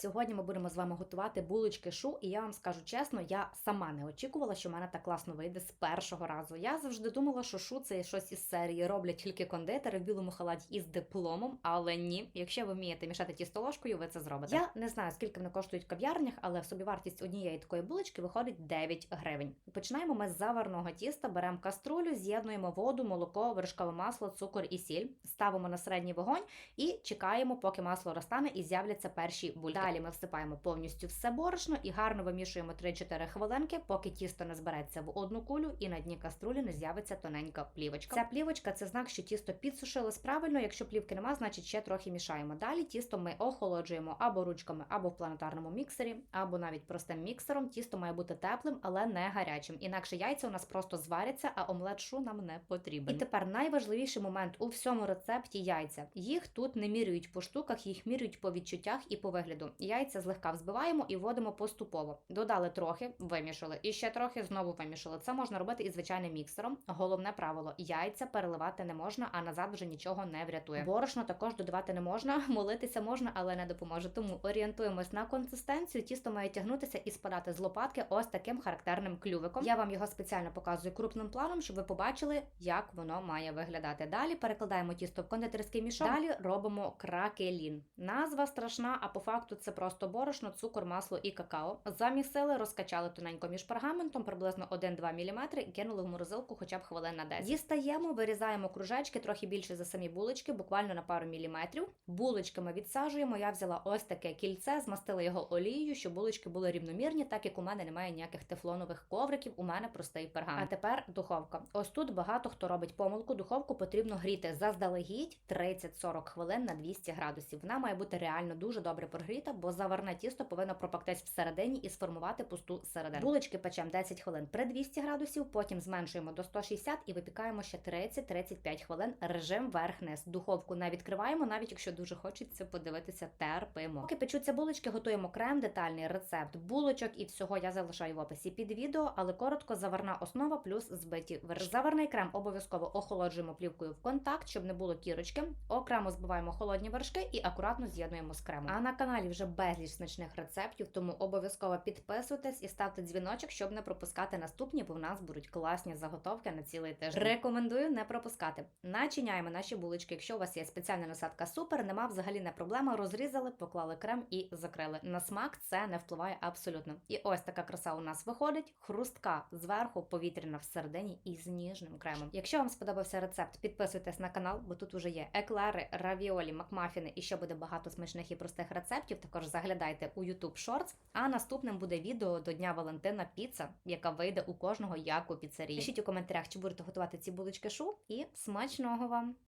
Сьогодні ми будемо з вами готувати булочки шу, і я вам скажу чесно, я сама не очікувала, що в мене так класно вийде з першого разу. Я завжди думала, що шу це щось із серії роблять тільки кондитери в білому халаті із дипломом, але ні. Якщо ви вмієте мішати тісто ложкою, ви це зробите. Я не знаю, скільки вони коштують в кав'ярнях, але собівартість однієї такої булочки виходить 9 гривень. Починаємо ми з заварного тіста, беремо каструлю, з'єднуємо воду, молоко, вершкове масло, цукор і сіль, ставимо на середній вогонь і чекаємо, поки масло розтане і з'являться перші бульки. Далі ми всипаємо повністю все борошно і гарно вимішуємо 3-4 хвилинки, поки тісто не збереться в одну кулю і на дні каструлі не з'явиться тоненька плівочка. Ця плівочка це знак, що тісто підсушилось правильно. Якщо плівки нема, значить ще трохи мішаємо. Далі тісто ми охолоджуємо або ручками, або в планетарному міксері, або навіть простим міксером. Тісто має бути теплим, але не гарячим. Інакше яйця у нас просто зваряться, а омлет шу нам не потрібен. І тепер найважливіший момент у всьому рецепті яйця. Їх тут не міряють по штуках, їх міряють по відчуттях і по вигляду. Яйця злегка взбиваємо і вводимо поступово. Додали трохи, вимішали, і ще трохи знову вимішали. Це можна робити і звичайним міксером. Головне правило: яйця переливати не можна, а назад вже нічого не врятує. Борошно також додавати не можна, молитися можна, але не допоможе. Тому орієнтуємось на консистенцію. Тісто має тягнутися і спадати з лопатки ось таким характерним клювиком. Я вам його спеціально показую крупним планом, щоб ви побачили, як воно має виглядати. Далі перекладаємо тісто в кондитерський мішок. Далі робимо кракелін. Назва страшна, а по факту це просто борошно, цукор, масло і какао. Замісили, розкачали тоненько між пергаментом, приблизно 1-2 мм і кинули в морозилку хоча б хвилин на 10. Дістаємо, вирізаємо кружечки трохи більше за самі булочки, буквально на пару міліметрів. Булочки ми відсаджуємо. Я взяла ось таке кільце, змастила його олією, щоб булочки були рівномірні, так як у мене немає ніяких тефлонових ковриків, у мене простий пергамент. А тепер духовка. Ось тут багато хто робить помилку. Духовку потрібно гріти заздалегідь 30-40 хвилин на 200 градусів. Вона має бути реально дуже добре прогріта, бо заварне тісто повинно пропектись всередині і сформувати пусту середину. Булочки печемо 10 хвилин при 200 градусів, потім зменшуємо до 160 і випікаємо ще 30-35 хвилин. Режим верх-низ. Духовку не відкриваємо, навіть якщо дуже хочеться подивитися, терпимо. Поки печуться булочки, готуємо крем, детальний рецепт булочок і всього я залишаю в описі під відео, але коротко заварна основа плюс збиті вершки. Заварний крем обов'язково охолоджуємо плівкою в контакт, щоб не було кірочки. Окремо збиваємо холодні вершки і акуратно з'єднуємо з кремом. А на каналі вже безліч смачних рецептів, тому обов'язково підписуйтесь і ставте дзвіночок, щоб не пропускати наступні, бо в нас будуть класні заготовки на цілий тиждень. Рекомендую не пропускати. Начиняємо наші булочки. Якщо у вас є спеціальна насадка супер, нема взагалі не проблема. Розрізали, поклали крем і закрили. На смак це не впливає абсолютно. І ось така краса у нас виходить. Хрустка зверху, повітряна всередині і з ніжним кремом. Якщо вам сподобався рецепт, підписуйтесь на канал, бо тут уже є еклери, равіолі, макмафіни і ще буде багато смачних і простих рецептів. Також заглядайте у YouTube Shorts. А наступним буде відео до Дня Валентина Піца, яка вийде у кожного як у піцерії. Пишіть у коментарях, чи будете готувати ці булочки шу, і смачного вам!